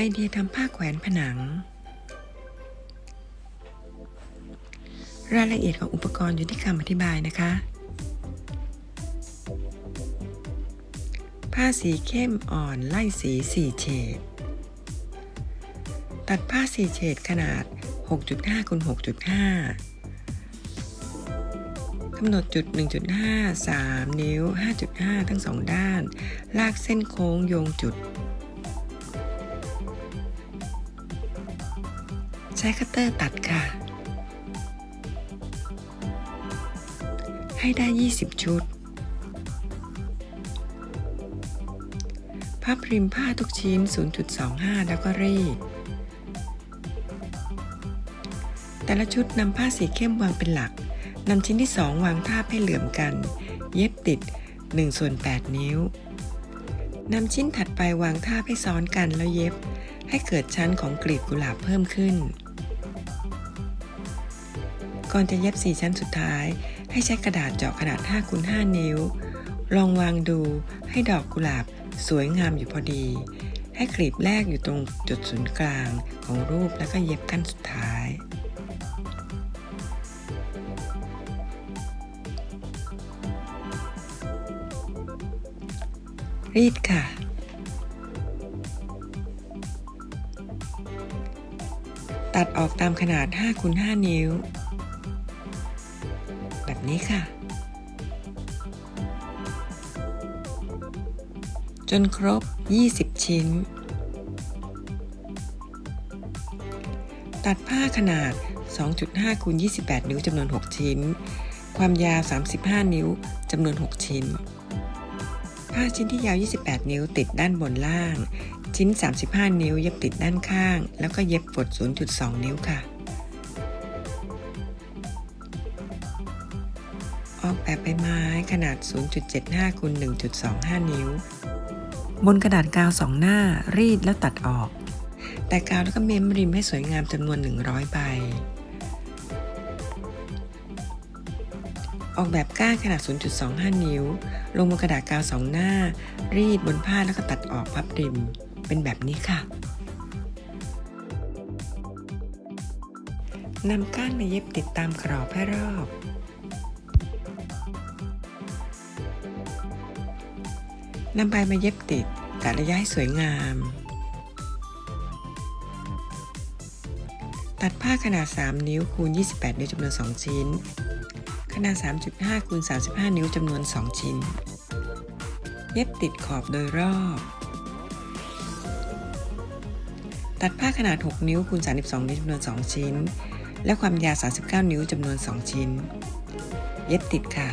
ไอเดียทำผ้าแขวนผนัง รายละเอียดของอุปกรณ์อยู่ที่คำอธิบายนะคะ ผ้าสีเข้มอ่อนไล่สี 4 เฉด ตัดผ้า 4 เฉดขนาด 6.5คูณ6.5กำหนดจุด 1.5 3 นิ้ว 5.5 ทั้งสองด้าน ลากเส้นโค้งโยงจุด ใช้คัตเตอร์ตัดค่ะ ให้ได้ 20 ชุด พับริมผ้าทุกชิ้น 0.25 แล้วก็รีด แต่ละชุดนำผ้าสีเข้มวางเป็นหลักนำชิ้นที่ 2 วางทาบให้เหลื่อมกัน เย็บติด1ส่วน8นิ้วนำชิ้นถัดไปวางทาบให้ซ้อนกันแล้วเย็บ ให้เกิดชั้นของกลีบกุหลาบเพิ่มขึ้น ก่อนจะเย็บ 4 ชั้นสุดท้าย ให้ใช้กระดาษเจาะขนาด5คูณ5นิ้ว ลองวางดูให้ดอกกุหลาบสวยงามอยู่พอดี ให้กลีบแรกอยู่ตรงจุดศูนย์กลางของรูปแล้วก็เย็บขั้นสุดท้ายรีดค่ะ ตัดออกตามขนาด5คูณ5นิ้ว นี้ค่ะ จนครบ 20 ชิ้น ตัดผ้าขนาด 2.5คูณ28 นิ้วจำนวน 6 ชิ้น ความยาว 35 นิ้วจำนวน 6 ชิ้น ผ้าชิ้นที่ยาว 28 นิ้วติดด้านบนล่าง ชิ้น 35 นิ้วเย็บติดด้านข้าง แล้วก็เย็บฝด0.2 นิ้วค่ะ แบบใบไม้ขนาด 0.75คูณ1.25 นิ้ว บนกระดาษกาวสองหน้ารีดแล้วตัดออก แต่กาวแล้วก็เมมริมให้สวยงามจำนวน 100 ใบ ออกแบบก้านขนาด 0.25 นิ้ว ลงบนกระดาษกาวสองหน้า รีดบนผ้าแล้วก็ตัดออกพับริม เป็นแบบนี้ค่ะนำก้านมาเย็บติดตามกรอบให้รอบ นำใบมาเย็บติดกะระยะให้สวยงาม ตัดผ้าขนาด 3 นิ้วคูณ 28 นิ้วจำนวน 2 ชิ้น ขนาด 3.5คูณ35 นิ้วจำนวน 2 ชิ้น เย็บติดขอบโดยรอบ ตัดผ้าขนาด 6 นิ้วคูณ 32 นิ้วจำนวน 2 ชิ้น และความยาว 39 นิ้วจำนวน 2 ชิ้น เย็บติดค่ะ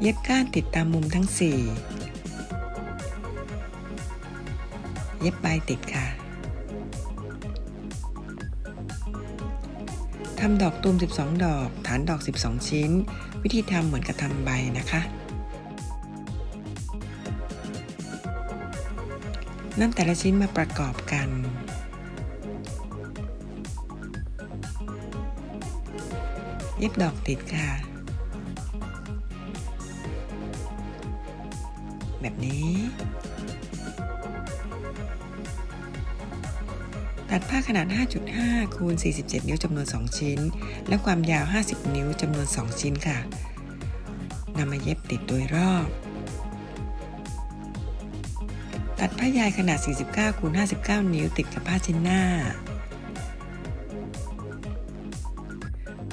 เย็บก้านติดตามมุมทั้ง 4 เย็บใบติดค่ะทำดอกตูม 12 ดอก ฐานดอก 12 ชิ้น วิธีทำเหมือนกับทำใบนะคะ นำแต่ละชิ้นมาประกอบกัน เย็บดอกติดค่ะ แบบนี้ ตัดผ้าขนาด 5.5 คูณ 47 นิ้วจำนวน 2 ชิ้น และความยาว 50 นิ้วจำนวน 2 ชิ้นค่ะนำมาเย็บติดโดยรอบ ตัดผ้ายายขนาด 49 คูณ 59 นิ้วติดกับผ้าชิ้นหน้า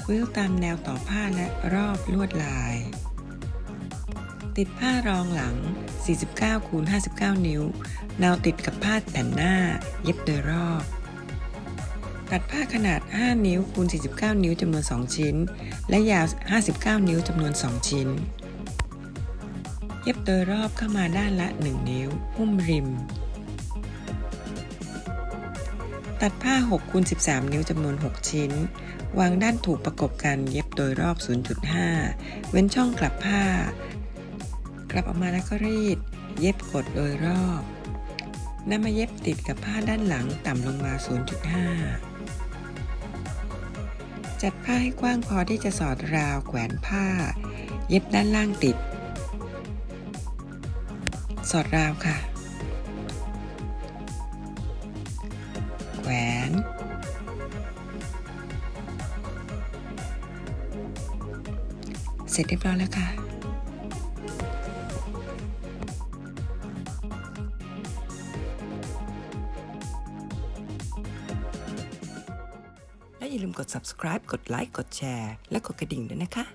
ควิลตามแนวต่อผ้าและรอบลวดลาย ติดผ้ารองหลัง 49 คูณ 59 นิ้ว แนวติดกับผ้าแผ่นหน้า เย็บโดยรอบ ตัดผ้าขนาด 5 นิ้วคูณ 49 นิ้วจำนวน 2 ชิ้น และยาว 59 นิ้วจำนวน 2 ชิ้น เย็บโดยรอบเข้ามาด้านละ 1 นิ้ว หุ้มริม ตัดผ้า 6 คูณ 13 นิ้วจำนวน 6 ชิ้นวางด้านถูกประกบกันเย็บโดยรอบ 0.5 เว้นช่องกลับผ้า ลับออกมาแล้วก็รีด เย็บกดโดยรอบนำมาเย็บติดกับผ้าด้านหลังต่ำลงมา 0.5 จัดผ้าให้กว้างพอที่จะสอดราวแขวนผ้า เย็บด้านล่างติด สอดราวค่ะ แขวนเสร็จเรียบร้อยแล้วค่ะและ อย่าลืมกด subscribe กดไลค์กดแชร์ และกดกระดิ่งด้วยนะคะ